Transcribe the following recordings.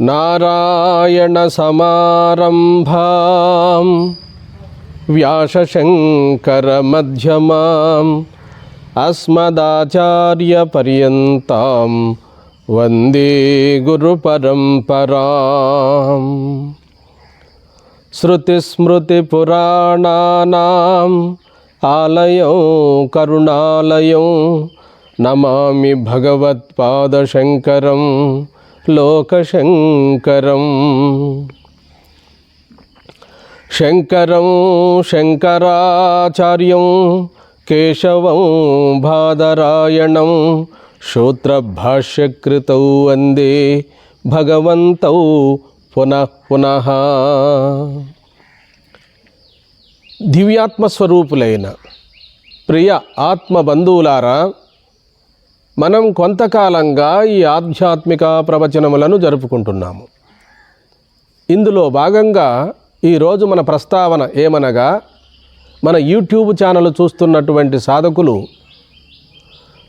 नारायणसमारम्भां व्यासशङ्करमध्यमाम् अस्मदाचार्यपर्यन्तां वन्दे गुरुपरम्पराम् ఆలయం కరుణాలయం. నమామి భగవత్పాదశంకరం లోకశంకరం. శంకరం శంకరాచార్యం కేశవం భాదరాయణం. శూత్రభాష్యకృతౌ వందే భగవంతౌ పునః పునః. దివ్యాత్మ దివ్యాత్మస్వరూపులైన ప్రియ ఆత్మ బంధువులారా మనం కొంతకాలంగా ఈ ఆధ్యాత్మిక ప్రవచనములను జరుపుకుంటున్నాము. ఇందులో భాగంగా ఈరోజు మన ప్రస్తావన ఏమనగా మన యూట్యూబ్ ఛానల్ చూస్తున్నటువంటి సాధకులు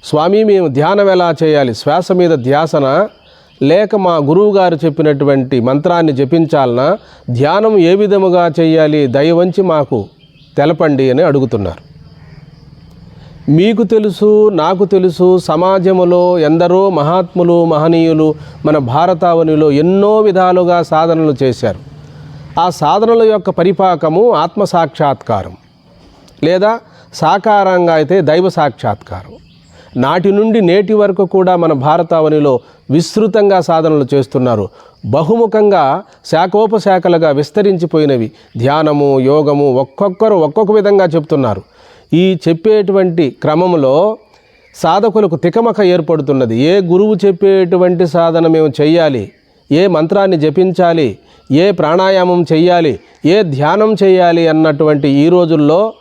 స్వామి మేము ధ్యానం ఎలా చేయాలి? శ్వాస మీద ధ్యాసన? లేక మా గురువు గారు చెప్పినటువంటి మంత్రాన్ని జపించాలనా? ధ్యానం ఏ విధముగా చేయాలి? దయవంచి మాకు తెలపండి అని అడుగుతున్నారు. మీకు తెలుసు నాకు తెలుసు సమాజములో ఎందరో మహాత్ములు మహనీయులు మన భారతావనిలో ఎన్నో విధాలుగా సాధనలు చేశారు. ఆ సాధనల యొక్క పరిపాకము ఆత్మ సాక్షాత్కారం లేదా సాకారంగా అయితే దైవ సాక్షాత్కారం నాటి నుండి నేటి వరకు కూడా మన భారతావనిలో విస్తృతంగా సాధనలు చేస్తున్నారు. బహుముఖంగా శాఖోపశాఖలుగా విస్తరించిపోయినవి. ధ్యానము యోగము ఒక్కొక్కరు ఒక్కొక్క విధంగా చెప్తున్నారు. ఈ చెప్పేటువంటి క్రమంలో సాధకులకు తికమక ఏర్పడుతున్నది. ఏ గురువు చెప్పేటువంటి సాధన మేము చెయ్యాలి? ఏ మంత్రాన్ని జపించాలి? ఏ ప్రాణాయామం చెయ్యాలి? ఏ ధ్యానం చేయాలి అన్నటువంటి ఈ రోజుల్లో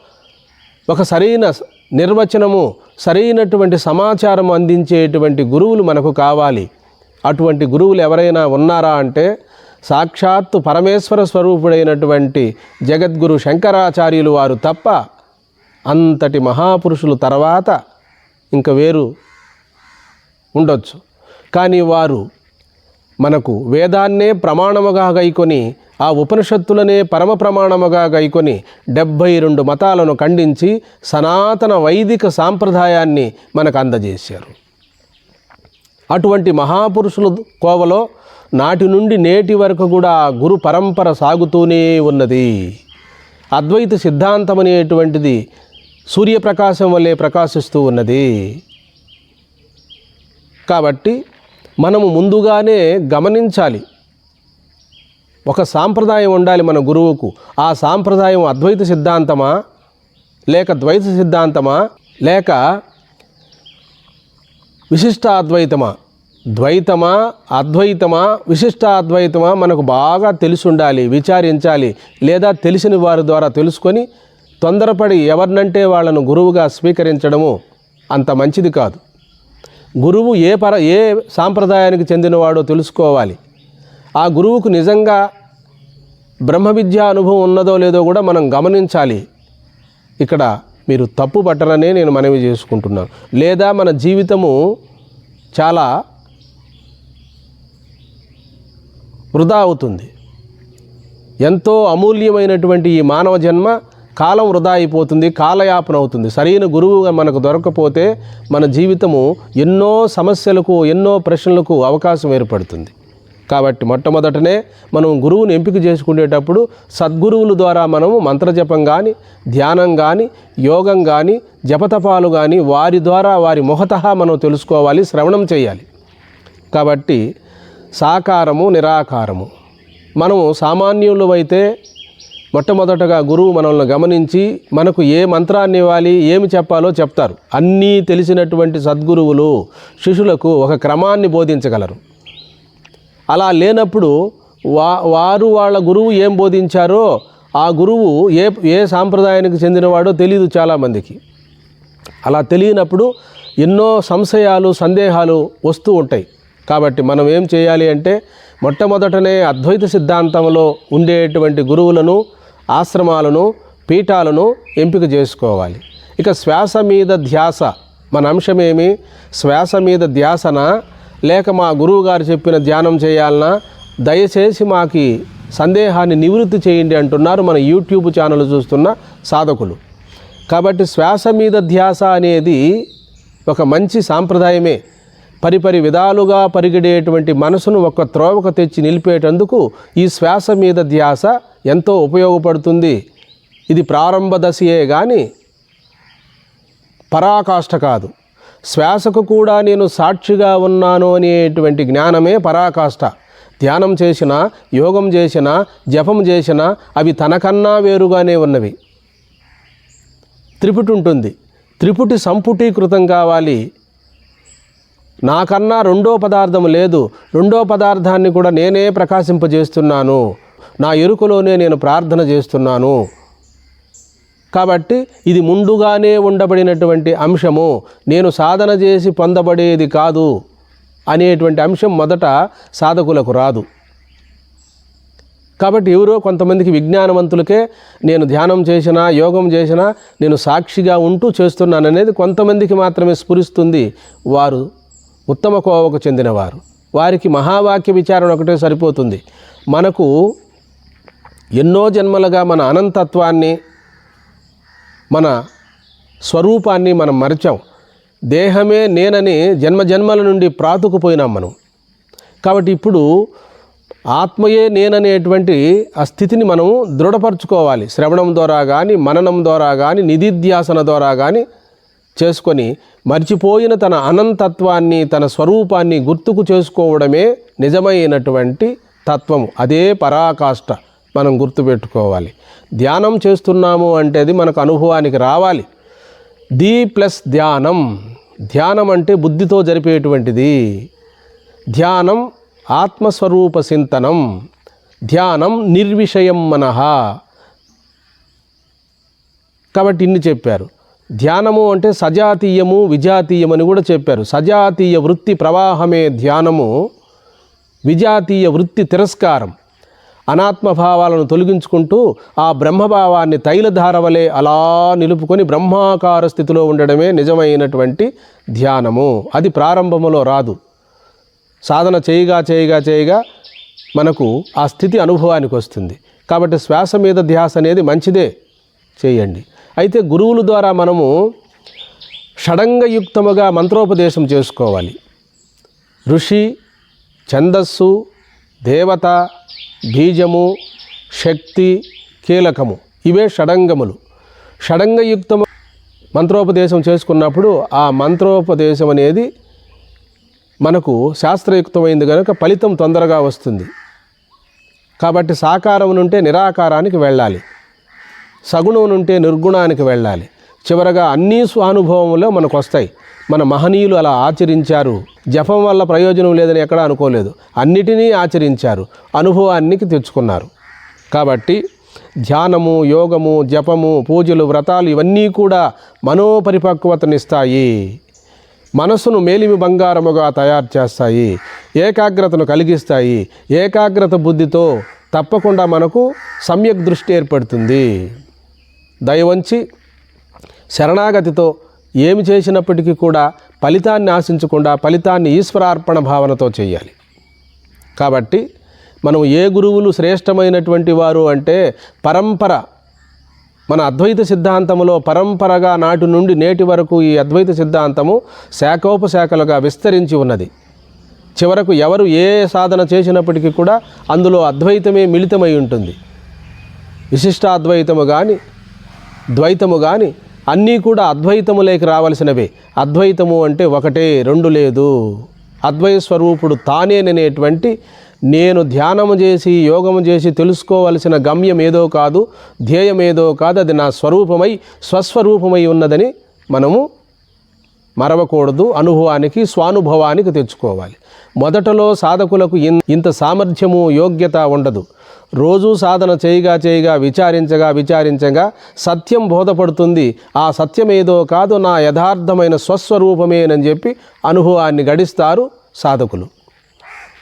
ఒక సరైన నిర్వచనము సరైనటువంటి సమాచారం అందించేటువంటి గురువులు మనకు కావాలి. అటువంటి గురువులు ఎవరైనా ఉన్నారా అంటే సాక్షాత్తు పరమేశ్వర స్వరూపుడైనటువంటి జగద్గురు శంకరాచార్యులు వారు తప్ప అంతటి మహాపురుషులు తర్వాత ఇంక వేరు ఉండొచ్చు. కానీ వారు మనకు వేదాన్నే ప్రమాణముగా గైకొని ఆ ఉపనిషత్తులనే పరమ ప్రమాణముగా గైకొని డెబ్భై రెండు మతాలను ఖండించి సనాతన వైదిక సాంప్రదాయాన్ని మనకు అందజేశారు. అటువంటి మహాపురుషుల కోవలో నాటి నుండి నేటి వరకు కూడా గురు పరంపర సాగుతూనే ఉన్నది. అద్వైత సిద్ధాంతం అనేటువంటిది సూర్యప్రకాశం వల్లే ప్రకాశిస్తూ ఉన్నది. కాబట్టి మనము ముందుగానే గమనించాలి. ఒక సాంప్రదాయం ఉండాలి మన గురువుకు. ఆ సాంప్రదాయం అద్వైత సిద్ధాంతమా? లేక ద్వైత సిద్ధాంతమా? లేక విశిష్టాద్వైతమా? ద్వైతమా అద్వైతమా విశిష్టాద్వైతమా మనకు బాగా తెలిసి ఉండాలి విచారించాలి లేదా తెలిసిన వారి ద్వారా తెలుసుకొని తొందరపడి ఎవరినంటే వాళ్ళను గురువుగా స్వీకరించడము అంత మంచిది కాదు. గురువు ఏ పర ఏ సాంప్రదాయానికి చెందినవాడో తెలుసుకోవాలి. ఆ గురువుకు నిజంగా బ్రహ్మ విద్యా అనుభవం ఉన్నదో లేదో కూడా మనం గమనించాలి. ఇక్కడ మీరు తప్పు పట్టరనే నేను మనవి చేసుకుంటున్నాను. లేదా మన జీవితము చాలా వృధా అవుతుంది. ఎంతో అమూల్యమైనటువంటి ఈ మానవ జన్మ కాలం వృధా అయిపోతుంది కాలయాపన అవుతుంది. సరైన గురువుగా మనకు దొరకపోతే మన జీవితము ఎన్నో సమస్యలకు ఎన్నో ప్రశ్నలకు అవకాశం ఏర్పడుతుంది. కాబట్టి మొట్టమొదటనే మనం గురువుని ఎంపిక చేసుకునేటప్పుడు సద్గురువుల ద్వారా మనము మంత్రజపం కానీ ధ్యానం కానీ యోగం కానీ జపతపాలు కానీ వారి ద్వారా వారి మొహత మనం తెలుసుకోవాలి శ్రవణం చేయాలి. కాబట్టి సాకారము నిరాకారము. మనము సామాన్యులు అయితే మొట్టమొదటగా గురువు మనల్ని గమనించి మనకు ఏ మంత్రాన్ని ఇవ్వాలి ఏమి చెప్పాలో చెప్తారు. అన్నీ తెలిసినటువంటి సద్గురువులు శిష్యులకు ఒక క్రమాన్ని బోధించగలరు. అలా లేనప్పుడు వా వారు వాళ్ళ గురువు ఏం బోధించారో ఆ గురువు ఏ ఏ సాంప్రదాయానికి చెందినవాడో తెలియదు చాలామందికి అలా తెలియనప్పుడు ఎన్నో సంశయాలు సందేహాలు వస్తూ ఉంటాయి. కాబట్టి మనం ఏం చేయాలి అంటే మొట్టమొదటనే అద్వైత సిద్ధాంతంలో ఉండేటువంటి గురువులను ఆశ్రమాలను పీఠాలను ఎంపిక చేసుకోవాలి. ఇక శ్వాస మీద ధ్యాస మన అంశమేమి శ్వాస మీద ధ్యాసన లేక మా గురువు గారు చెప్పిన ధ్యానం చేయాలన్నా దయచేసి మాకి సందేహాన్ని నివృత్తి చేయండి అంటున్నారు మన యూట్యూబ్ ఛానల్ చూస్తున్న సాధకులు. కాబట్టి శ్వాస మీద ధ్యాస అనేది ఒక మంచి సాంప్రదాయమే. పరిపరి విధాలుగా పరిగెడేటువంటి మనసును ఒక త్రోవకు తెచ్చి నిలిపేటందుకు ఈ శ్వాస మీద ధ్యాస ఎంతో ఉపయోగపడుతుంది. ఇది ప్రారంభ దశయే కానీ పరాకాష్ట కాదు. శ్వాసకు కూడా నేను సాక్షిగా ఉన్నాను అనేటువంటి జ్ఞానమే పరాకాష్ఠ ధ్యానం చేసిన యోగం చేసిన జపం చేసిన అవి తనకన్నా వేరుగానే ఉన్నవి. త్రిపుటి ఉంటుంది త్రిపుటి సంపుటీకృతం కావాలి. నాకన్నా రెండో పదార్థం లేదు. రెండో పదార్థాన్ని కూడా నేనే ప్రకాశింపజేస్తున్నాను. నా ఎరుకలోనే నేను ప్రార్థన చేస్తున్నాను. కాబట్టి ఇది ముందుగానే ఉండబడినటువంటి అంశము. నేను సాధన చేసి పొందబడేది కాదు అనేటువంటి అంశం మొదట సాధకులకు రాదు. కాబట్టి ఎవరో కొంతమందికి విజ్ఞానవంతులకే నేను ధ్యానం చేసినా యోగం చేసినా నేను సాక్షిగా ఉంటూ చేస్తున్నాను అనేది కొంతమందికి మాత్రమే స్ఫురిస్తుంది. వారు ఉత్తమ కోవకు చెందినవారు. వారికి మహావాక్య విచారణ ఒకటే సరిపోతుంది. మనకు ఎన్నో జన్మలుగా మన అనంతత్వాన్ని మన స్వరూపాన్ని మనం మరచాం. దేహమే నేనని జన్మ జన్మల నుండి ప్రాతుకుపోయినాం మనం. కాబట్టి ఇప్పుడు ఆత్మయే నేననేటువంటి ఆ స్థితిని మనం దృఢపరచుకోవాలి. శ్రవణం ద్వారా కానీ మననం ద్వారా కానీ నిధిధ్యాసన ద్వారా కానీ చేసుకొని మర్చిపోయిన తన అనంతత్వాన్ని తన స్వరూపాన్ని గుర్తుకు చేసుకోవడమే నిజమైనటువంటి తత్వము. అదే పరాకాష్ట. మనం గుర్తుపెట్టుకోవాలి. ధ్యానం చేస్తున్నాము అంటే అది మనకు అనుభవానికి రావాలి. ది ప్లస్ ధ్యానం. ధ్యానం అంటే బుద్ధితో జరిపేటువంటిది. ధ్యానం ఆత్మస్వరూప చింతనం. ధ్యానం నిర్విషయం మనః. కాబట్టి ఇన్ని చెప్పారు. ధ్యానము అంటే సజాతీయము విజాతీయమని కూడా చెప్పారు. సజాతీయ వృత్తి ప్రవాహమే ధ్యానము. విజాతీయ వృత్తి తిరస్కారం. అనాత్మభావాలను తొలగించుకుంటూ ఆ బ్రహ్మభావాన్ని తైలధార వలె అలా నిలుపుకొని బ్రహ్మాకార స్థితిలో ఉండడమే నిజమైనటువంటి ధ్యానము. అది ప్రారంభములో రాదు. సాధన చేయగా చేయగా చేయగా మనకు ఆ స్థితి అనుభవానికి వస్తుంది. కాబట్టి శ్వాస మీద ధ్యాస అనేది మంచిదే చేయండి. అయితే గురువుల ద్వారా మనము షడంగయుక్తముగా మంత్రోపదేశం చేసుకోవాలి. ఋషి ఛందస్సు దేవత బీజము శక్తి కీలకము. ఇవే షడంగములు. షడంగయుక్తము మంత్రోపదేశం చేసుకున్నప్పుడు ఆ మంత్రోపదేశం అనేది మనకు శాస్త్రయుక్తమైంది కనుక ఫలితం తొందరగా వస్తుంది. కాబట్టి సాకారం నుంటే నిరాకారానికి వెళ్ళాలి. సగుణం నుంటే నిర్గుణానికి వెళ్ళాలి. చివరగా అన్నీ స్వానుభవంలో మనకు వస్తాయి మన మహనీయులు అలా ఆచరించారు. జపం వల్ల ప్రయోజనం లేదని ఎక్కడ అనుకోలేదు. అన్నిటినీ ఆచరించారు. అనుభవానికి తెచ్చుకున్నారు. కాబట్టి ధ్యానము యోగము జపము పూజలు వ్రతాలు ఇవన్నీ కూడా మనోపరిపక్వతనిస్తాయి. మనసును మేలిమి బంగారముగా తయారు చేస్తాయి. ఏకాగ్రతను కలిగిస్తాయి. ఏకాగ్రత బుద్ధితో తప్పకుండా మనకు సమ్యక్ దృష్టి ఏర్పడుతుంది. దయవంచి శరణాగతితో ఏమి చేసినప్పటికీ కూడా ఫలితాన్ని ఆశించకుండా ఫలితాన్ని ఈశ్వరార్పణ భావనతో చేయాలి. కాబట్టి మనం ఏ గురువులు శ్రేష్టమైనటువంటి వారు అంటే పరంపర మన అద్వైత సిద్ధాంతములో పరంపరగా నాటి నుండి నేటి వరకు ఈ అద్వైత సిద్ధాంతము శాఖోపశాఖలుగా విస్తరించి ఉన్నది. చివరకు ఎవరు ఏ సాధన చేసినప్పటికీ కూడా అందులో అద్వైతమే మిళితమై ఉంటుంది. విశిష్టాద్వైతము కానీ ద్వైతము కానీ అన్నీ కూడా అద్వైతములేకి రావలసినవే. అద్వైతము అంటే ఒకటే రెండు లేదు. అద్వైత స్వరూపుడు తానేననేటువంటి నేను ధ్యానము చేసి యోగము చేసి తెలుసుకోవలసిన గమ్యం ఏదో కాదు ధ్యేయం ఏదో కాదు అది నా స్వరూపమై స్వస్వరూపమై ఉన్నదని మనము మరవకూడదు. అనుభవానికి స్వానుభవానికి తెచ్చుకోవాలి. మొదటలో సాధకులకు ఇన్- ఇంత సామర్థ్యము యోగ్యత ఉండదు. రోజూ సాధన చేయగా చేయగా విచారించగా విచారించగా సత్యం బోధపడుతుంది. ఆ సత్యం ఏదో కాదు నా యథార్థమైన స్వస్వరూపమేనని చెప్పి అనుభవాన్ని గడిస్తారు సాధకులు.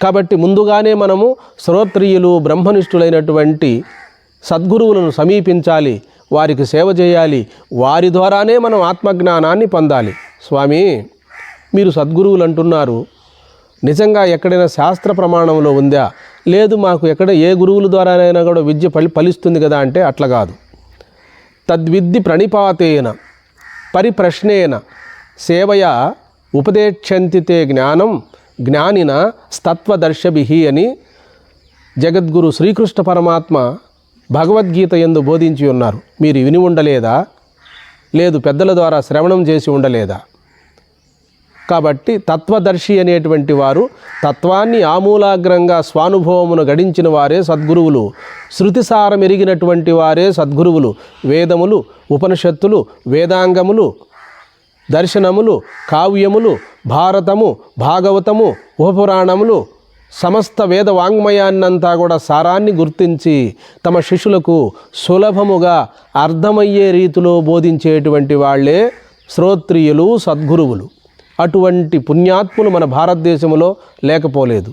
కాబట్టి ముందుగానే మనము శ్రోత్రియులు బ్రహ్మనిష్ఠులైనటువంటి సద్గురువులను సమీపించాలి వారికి సేవ చేయాలి వారి ద్వారానే మనం ఆత్మజ్ఞానాన్ని పొందాలి. స్వామి మీరు సద్గురువులు అంటున్నారు నిజంగా ఎక్కడైనా శాస్త్ర ప్రమాణంలో ఉందా? లేదు మాకు ఎక్కడ ఏ గురువుల ద్వారానైనా కూడా విద్య ఫలి ఫలిస్తుంది కదా అంటే అట్లా కాదు. తద్విద్ది ప్రణిపాతేన పరిప్రశ్నేన సేవయ ఉపదేక్షంతితే జ్ఞానం జ్ఞానిన స్తత్వదర్శభి అని జగద్గురు శ్రీకృష్ణ పరమాత్మ భగవద్గీత ఎందు బోధించి ఉన్నారు. మీరు విని ఉండలేదా? లేదు పెద్దల ద్వారా శ్రవణం చేసి ఉండలేదా? కాబట్టి తత్వదర్శి అనేటువంటి వారు తత్వాన్ని ఆమూలాగ్రంగా స్వానుభవమును గడించిన వారే సద్గురువులు. శృతిసారం ఎరిగినటువంటి వారే సద్గురువులు. వేదములు ఉపనిషత్తులు వేదాంగములు దర్శనములు కావ్యములు భారతము భాగవతము ఉపపురాణములు సమస్త వేద వాంగ్మయాన్నంతా కూడా సారాన్ని గుర్తించి తమ శిష్యులకు సులభముగా అర్థమయ్యే రీతిలో బోధించేటువంటి వాళ్ళే శ్రోత్రియులు సద్గురువులు. అటువంటి పుణ్యాత్ములు మన భారతదేశంలో లేకపోలేదు.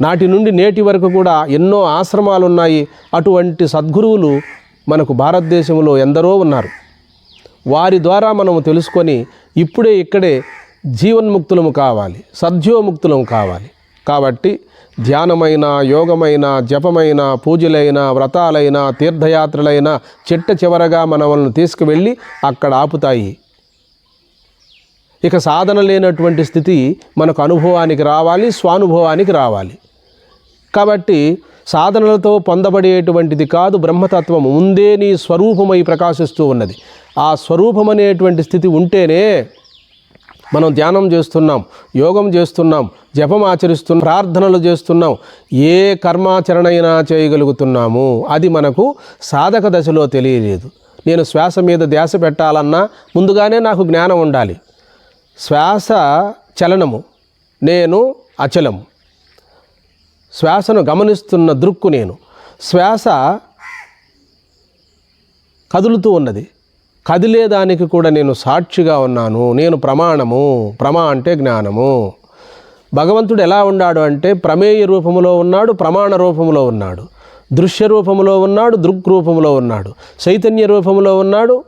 నాటి నుండి నేటి వరకు కూడా ఎన్నో ఆశ్రమాలు ఉన్నాయి అటువంటి సద్గురువులు మనకు భారతదేశంలో ఎందరో ఉన్నారు. వారి ద్వారా మనము తెలుసుకొని ఇప్పుడే ఇక్కడే జీవన్ముక్తులము కావాలి సద్యోముక్తులము కావాలి. కాబట్టి ధ్యానమైన యోగమైన జపమైన పూజలైన వ్రతాలైన తీర్థయాత్రలైన చిట్ట చివరగా మనల్ని తీసుకువెళ్ళి అక్కడ ఆపుతాయి. ఇక సాధన లేనటువంటి స్థితి మనకు అనుభవానికి రావాలి స్వానుభవానికి రావాలి. కాబట్టి సాధనలతో పొందబడేటువంటిది కాదు బ్రహ్మతత్వం ముందే నీ స్వరూపమై ప్రకాశిస్తూ ఉన్నది. ఆ స్వరూపం అనేటువంటి స్థితి ఉంటేనే మనం ధ్యానం చేస్తున్నాం యోగం చేస్తున్నాం జపం ఆచరిస్తున్నాం ప్రార్థనలు చేస్తున్నాం ఏ కర్మాచరణ అయినా చేయగలుగుతున్నాము. అది మనకు సాధక దశలో తెలియలేదు. నేను శ్వాస మీద ధ్యాస పెట్టాలన్నా ముందుగానే నాకు జ్ఞానం ఉండాలి. శ్వాస చలనము నేను అచలము. శ్వాసను గమనిస్తున్న దృక్కు నేను. శ్వాస కదులుతూ ఉన్నది. కదిలేదానికి కూడా నేను సాక్షిగా ఉన్నాను. నేను ప్రమాణము. ప్రమా అంటే జ్ఞానము. భగవంతుడు ఎలా ఉన్నాడు అంటే ప్రమేయ రూపములో ఉన్నాడు ప్రమాణ రూపములో ఉన్నాడు. దృశ్య రూపములో ఉన్నాడు దృక్ రూపములో ఉన్నాడు. చైతన్య రూపములో ఉన్నాడు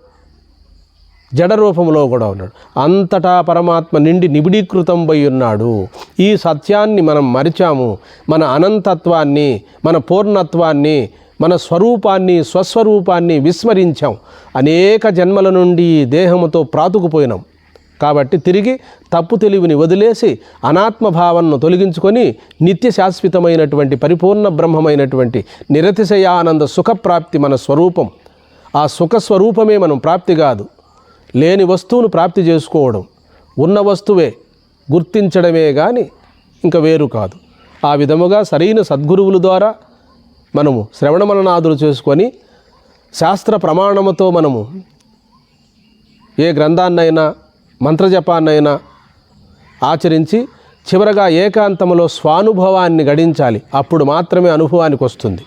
జడ రూపంలో కూడా ఉన్నాడు. అంతటా పరమాత్మ నిండి నిబిడీకృతం పోయి ఉన్నాడు. ఈ సత్యాన్ని మనం మరిచాము. మన అనంతత్వాన్ని మన పూర్ణత్వాన్ని మన స్వరూపాన్ని స్వస్వరూపాన్ని విస్మరించాం. అనేక జన్మల నుండి దేహముతో ప్రాతుకుపోయినాం. కాబట్టి తిరిగి తప్పు తెలివిని వదిలేసి అనాత్మ భావనను తొలగించుకొని నిత్య శాశ్వతమైనటువంటి పరిపూర్ణ బ్రహ్మమైనటువంటి నిరతిశయానంద సుఖప్రాప్తి మన స్వరూపం. ఆ సుఖ స్వరూపమే మనం ప్రాప్తి కాదు. లేని వస్తువును ప్రాప్తి చేసుకోవడం. ఉన్న వస్తువే గుర్తించడమే కానీ ఇంకా వేరు కాదు. ఆ విధముగా సరైన సద్గురువుల ద్వారా మనము శ్రవణ మననాదులు చేసుకొని శాస్త్ర ప్రమాణముతో మనము ఏ గ్రంథాన్నైనా మంత్రజపాన్నైనా ఆచరించి చివరగా ఏకాంతములో స్వానుభవాన్ని గడించాలి. అప్పుడు మాత్రమే అనుభవానికి వస్తుంది.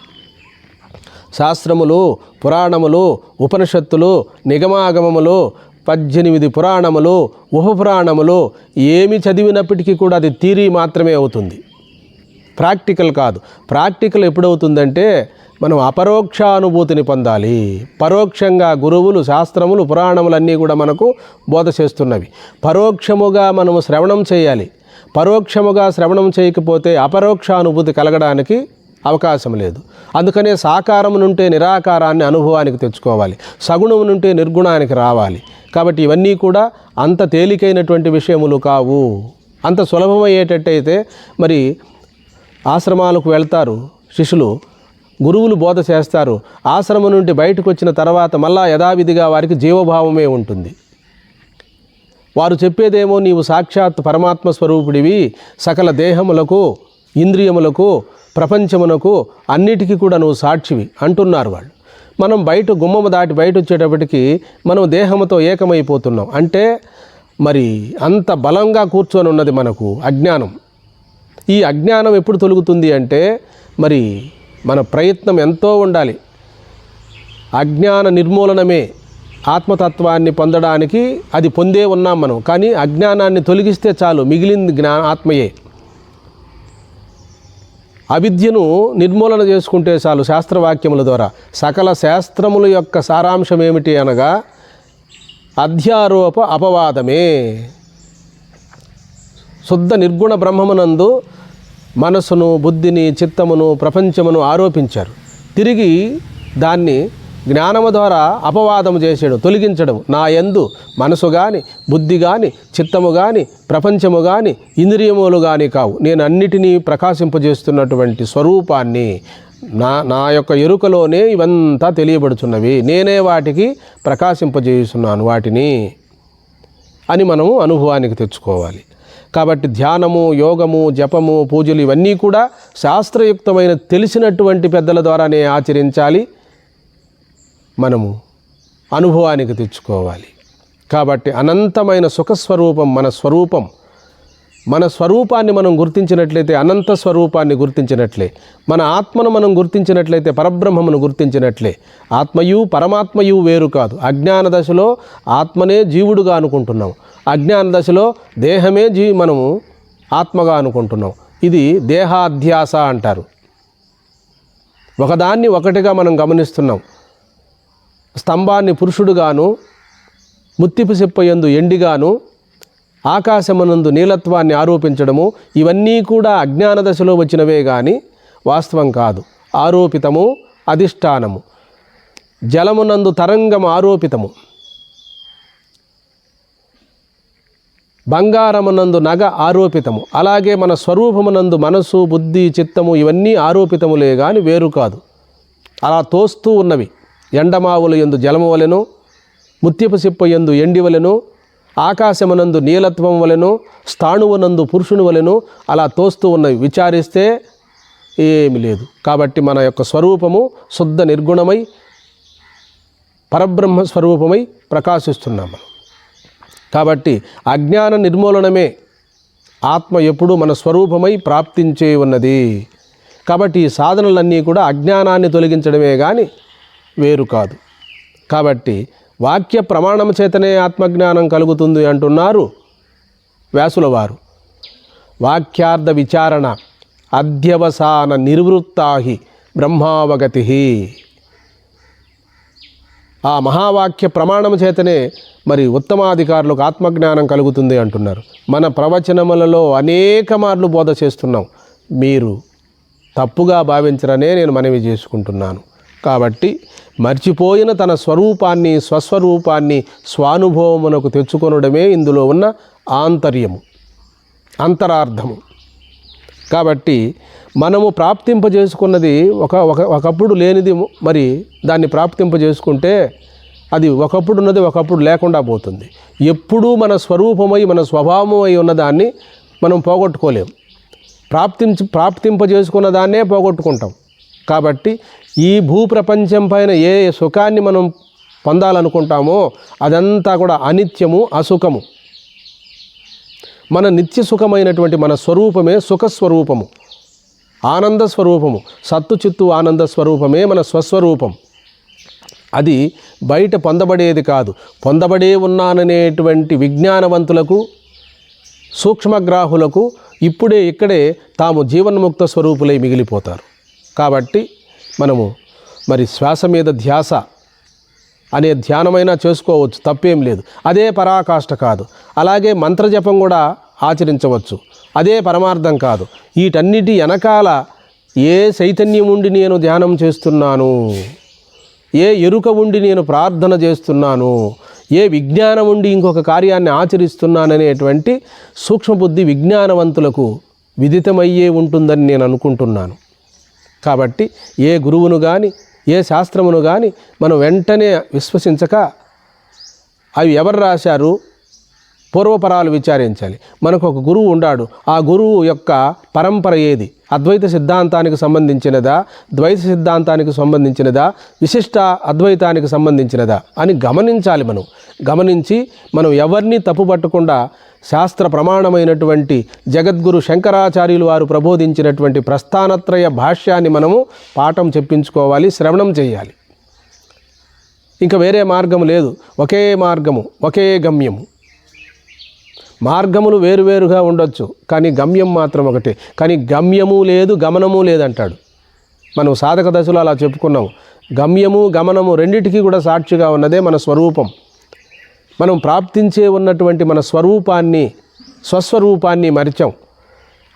శాస్త్రములు పురాణములు ఉపనిషత్తులు నిగమాగమములు పద్దెనిమిది పురాణములు ఉపపురాణములు ఏమి చదివినప్పటికీ కూడా అది థీరీ మాత్రమే అవుతుంది. ప్రాక్టికల్ కాదు. ప్రాక్టికల్ ఎప్పుడవుతుందంటే మనం అపరోక్ష అనుభూతిని పొందాలి. పరోక్షంగా గురువులు శాస్త్రములు పురాణములన్నీ కూడా మనకు బోధ చేస్తున్నవి. పరోక్షముగా మనము శ్రవణం చేయాలి. పరోక్షముగా శ్రవణం చేయకపోతే అపరోక్ష అనుభూతి కలగడానికి అవకాశం లేదు. అందుకనే సాకారం నుంటే నిరాకారాన్ని అనుభవానికి తెచ్చుకోవాలి. సగుణం నుంటే నిర్గుణానికి రావాలి. కాబట్టి ఇవన్నీ కూడా అంత తేలికైనటువంటి విషయములు కావు. అంత సులభమయ్యేటట్టయితే మరి ఆశ్రమాలకు వెళ్తారు శిష్యులు గురువులు బోధ చేస్తారు. ఆశ్రమం నుండి బయటకు వచ్చిన తర్వాత మళ్ళా యథావిధిగా వారికి జీవభావమే ఉంటుంది. వారు చెప్పేదేమో నీవు సాక్షాత్ పరమాత్మ స్వరూపుడివి. సకల దేహములకు ఇంద్రియములకు ప్రపంచమునకు అన్నిటికీ కూడా నువ్వు సాక్షివి అంటున్నారు వాళ్ళు. మనం బయట గుమ్మము దాటి బయట వచ్చేటప్పటికి మనం దేహముతో ఏకమైపోతున్నాం. అంటే మరి అంత బలంగా కూర్చొని ఉన్నది మనకు అజ్ఞానం. ఈ అజ్ఞానం ఎప్పుడు తొలుగుతుంది అంటే మరి మన ప్రయత్నం ఎంతో ఉండాలి. అజ్ఞాన నిర్మూలనమే ఆత్మతత్వాన్ని పొందడానికి అది పొందే ఉన్నాం మనం. కానీ అజ్ఞానాన్ని తొలగిస్తే చాలు మిగిలింది జ్ఞా ఆత్మయే. అవిద్యను నిర్మూలన చేసుకుంటే చాలు శాస్త్రవాక్యముల ద్వారా. సకల శాస్త్రముల యొక్క సారాంశం ఏమిటి అనగా అధ్యారోప అపవాదమే. శుద్ధ నిర్గుణ బ్రహ్మమునందు మనసును బుద్ధిని చిత్తమును ప్రపంచమును ఆరోపించారు. తిరిగి దాన్ని జ్ఞానము ద్వారా అపవాదము చేసాడు తొలగించడం నా యందు మనసు కానీ బుద్ధి కానీ చిత్తము కానీ ప్రపంచము కానీ ఇంద్రియములు కానీ కావు. నేను అన్నిటినీ ప్రకాశింపజేస్తున్నటువంటి స్వరూపాన్ని నా నా యొక్క ఎరుకలోనే ఇవంతా తెలియబడుచున్నవి. నేనే వాటికి ప్రకాశింపజేస్తున్నాను వాటిని అని మనము అనుభవానికి తెచ్చుకోవాలి. కాబట్టి ధ్యానము యోగము జపము పూజలు ఇవన్నీ కూడా శాస్త్రయుక్తమైన తెలిసినటువంటి పెద్దల ద్వారానే ఆచరించాలి. మనము అనుభవానికి తెచ్చుకోవాలి. కాబట్టి అనంతమైన సుఖస్వరూపం మన స్వరూపం. మన స్వరూపాన్ని మనం గుర్తించినట్లయితే అనంత స్వరూపాన్ని గుర్తించినట్లే. మన ఆత్మను మనం గుర్తించినట్లయితే పరబ్రహ్మమును గుర్తించినట్లే. ఆత్మయు పరమాత్మయు వేరు కాదు. అజ్ఞాన దశలో ఆత్మనే జీవుడుగా అనుకుంటున్నాం. అజ్ఞాన దశలో దేహమే జీ మనము ఆత్మగా అనుకుంటున్నాం. ఇది దేహాధ్యాస అంటారు. ఒకదాన్ని ఒకటిగా మనం గమనిస్తున్నాం. స్తంభాన్ని పురుషుడుగాను ముత్తిపు సిప్పయందు ఎండిగాను ఆకాశమునందు నీలత్వాన్ని ఆరోపించడము ఇవన్నీ కూడా అజ్ఞాన దశలో వచ్చినవే కానీ వాస్తవం కాదు. ఆరోపితము అధిష్టానము. జలమునందు తరంగం ఆరోపితము. బంగారమునందు నగ ఆరోపితము. అలాగే మన స్వరూపమునందు మనసు బుద్ధి చిత్తము ఇవన్నీ ఆరోపితములే కానీ వేరు కాదు. అలా తోస్తూ ఉన్నవి. ఎండమావులు ఎందు జలము వలెను ముత్యపు సిప్ప ఎందు ఎండి వలెను ఆకాశమునందు నీలత్వం వలెను స్థాణువునందు పురుషుని వలెను అలా తోస్తూ ఉన్నవి. విచారిస్తే ఏమి లేదు. కాబట్టి మన యొక్క స్వరూపము శుద్ధ నిర్గుణమై పరబ్రహ్మ స్వరూపమై ప్రకాశిస్తున్నాం మనం. కాబట్టి అజ్ఞాన నిర్మూలనమే ఆత్మ ఎప్పుడూ మన స్వరూపమై ప్రాప్తించే ఉన్నది. కాబట్టి ఈ సాధనలన్నీ కూడా అజ్ఞానాన్ని తొలగించడమే కానీ వేరు కాదు. కాబట్టి వాక్య ప్రమాణం చేతనే ఆత్మజ్ఞానం కలుగుతుంది అంటున్నారు వ్యాసుల వారు. వాక్యార్థ విచారణ అధ్యవసాన నిర్వృత్తాహి బ్రహ్మావగతి ఆ మహావాక్య ప్రమాణం చేతనే మరి ఉత్తమాధికారులకు ఆత్మజ్ఞానం కలుగుతుంది అంటున్నారు. మన ప్రవచనములలో అనేక మార్లు బోధ చేస్తున్నాం. మీరు తప్పుగా భావించరనే నేను మనవి చేసుకుంటున్నాను. కాబట్టి మర్చిపోయిన తన స్వరూపాన్ని స్వస్వరూపాన్ని స్వానుభవమునకు తెచ్చుకొనడమే ఇందులో ఉన్న ఆంతర్యము అంతరార్థము. కాబట్టి మనము ప్రాప్తింపజేసుకున్నది ఒక ఒక ఒకప్పుడు లేనిది మరి దాన్ని ప్రాప్తింపజేసుకుంటే అది ఒకప్పుడు ఉన్నది ఒకప్పుడు లేకుండా పోతుంది. ఎప్పుడూ మన స్వరూపమై మన స్వభావమై ఉన్నదాన్ని మనం పోగొట్టుకోలేం. ప్రాప్తించి ప్రాప్తింపజేసుకున్న దాన్నే పోగొట్టుకుంటాం. కాబట్టి ఈ భూప్రపంచం పైన ఏ సుఖాన్ని మనం పొందాలనుకుంటామో అదంతా కూడా అనిత్యము అసుఖము. మన నిత్య సుఖమైనటువంటి మన స్వరూపమే సుఖస్వరూపము. ఆనంద స్వరూపము. సత్తు చిత్తు ఆనంద స్వరూపమే మన స్వస్వరూపం. అది బయట పొందబడేది కాదు. పొందబడే ఉన్నాననేటువంటి విజ్ఞానవంతులకు సూక్ష్మగ్రాహులకు ఇప్పుడే ఇక్కడే తాము జీవన్ముక్త స్వరూపులై మిగిలిపోతారు. కాబట్టి మనము. మరి శ్వాస మీద ధ్యాస అనే ధ్యానమైనా చేసుకోవచ్చు తప్పేం లేదు. అదే పరాకాష్ట కాదు. అలాగే మంత్రజపం కూడా ఆచరించవచ్చు. అదే పరమార్థం కాదు. వీటన్నిటి వెనకాల ఏ చైతన్యం ఉండి నేను ధ్యానం చేస్తున్నాను? ఏ ఎరుక ఉండి నేను ప్రార్థన చేస్తున్నాను? ఏ విజ్ఞానం ఉండి ఇంకొక కార్యాన్ని ఆచరిస్తున్నాననేటువంటి సూక్ష్మబుద్ధి విజ్ఞానవంతులకు విదితమయ్యే ఉంటుందని నేను అనుకుంటున్నాను. కాబట్టి ఏ గురువును కానీ ఏ శాస్త్రమును కానీ మనం వెంటనే విశ్వసించక అవి ఎవరు రాశారు? పూర్వపరాలు విచారించాలి. మనకు ఒక గురువు ఉండాడు. ఆ గురువు యొక్క పరంపర ఏది? అద్వైత సిద్ధాంతానికి సంబంధించినదా? ద్వైత సిద్ధాంతానికి సంబంధించినదా? విశిష్ట అద్వైతానికి సంబంధించినదా? అని గమనించాలి మనం. గమనించి మనం ఎవరిని తప్పుపట్టకుండా శాస్త్ర ప్రమాణమైనటువంటి జగద్గురు శంకరాచార్యులు వారు ప్రబోధించినటువంటి ప్రస్థానత్రయ భాష్యాన్ని మనము పాఠం చెప్పించుకోవాలి శ్రవణం చేయాలి. ఇంకా వేరే మార్గం లేదు. ఒకే మార్గము ఒకే గమ్యము. మార్గములు వేరువేరుగా ఉండొచ్చు కానీ గమ్యం మాత్రం ఒకటే. కానీ గమ్యము లేదు గమనము లేదంటాడు మనం సాధక దశలో అలా చెప్పుకున్నాము గమ్యము గమనము రెండిటికీ కూడా సాక్షిగా ఉన్నదే మన స్వరూపం. మనం ప్రాప్తించే ఉన్నటువంటి మన స్వరూపాన్ని స్వస్వరూపాన్ని మరిచాం.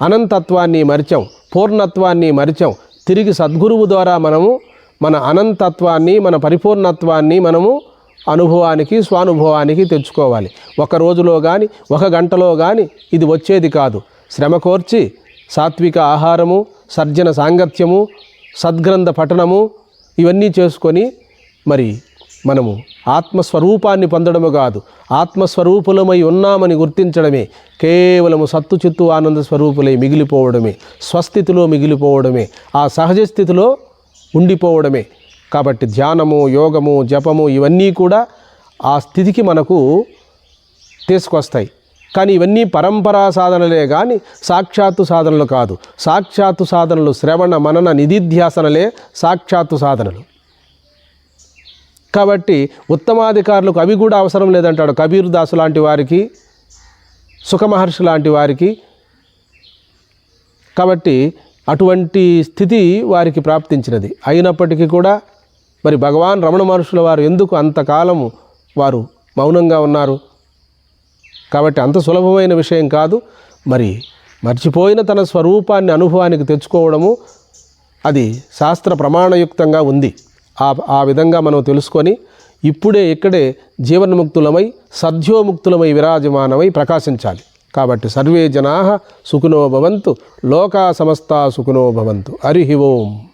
అనంతత్వాన్ని మరిచాం. పూర్ణత్వాన్ని మరిచాం. తిరిగి సద్గురువు ద్వారా మనము మన అనంతత్వాన్ని మన పరిపూర్ణత్వాన్ని మనము అనుభవానికి స్వానుభవానికి తెచ్చుకోవాలి. ఒక రోజులో కానీ ఒక గంటలో కానీ ఇది వచ్చేది కాదు. శ్రమ కోర్చి సాత్విక ఆహారము సర్జన సాంగత్యము సద్గ్రంథ పఠనము ఇవన్నీ చేసుకొని మరి మనము ఆత్మస్వరూపాన్ని పొందడము కాదు ఆత్మస్వరూపులమై ఉన్నామని గుర్తించడమే కేవలము సత్తు చిత్తు ఆనంద స్వరూపులై మిగిలిపోవడమే స్వస్థితిలో మిగిలిపోవడమే ఆ సహజ స్థితిలో ఉండిపోవడమే. కాబట్టి ధ్యానము యోగము జపము ఇవన్నీ కూడా ఆ స్థితికి మనకు తీసుకొస్తాయి. కానీ ఇవన్నీ పరంపరా సాధనలే కానీ సాక్షాత్తు సాధనలు కాదు. సాక్షాత్తు సాధనలు శ్రవణ మనన నిధిధ్యాసనలే సాక్షాత్తు సాధనలు. కాబట్టి ఉత్తమాధికారులకు అవి కూడా అవసరం లేదంటాడు కబీర్ దాసు లాంటి వారికి సుఖమహర్షి లాంటి వారికి. కాబట్టి అటువంటి స్థితి వారికి ప్రాప్తించినది. అయినప్పటికీ కూడా మరి భగవాన్ రమణ మహర్షుల వారు ఎందుకు అంతకాలము వారు మౌనంగా ఉన్నారు? కాబట్టి అంత సులభమైన విషయం కాదు. మరి మర్చిపోయిన తన స్వరూపాన్ని అనుభవానికి తెచ్చుకోవడము అది శాస్త్ర ప్రమాణయుక్తంగా ఉంది. ఆ విధంగా మనం తెలుసుకొని ఇప్పుడే ఇక్కడే జీవన్ముక్తులమై సద్యోముక్తులమై విరాజమానమై ప్రకాశించాలి. కాబట్టి సర్వే జనా సుఖినో భవంతు లోకా సమస్తా సుఖినో భవంతు. హరి ఓం.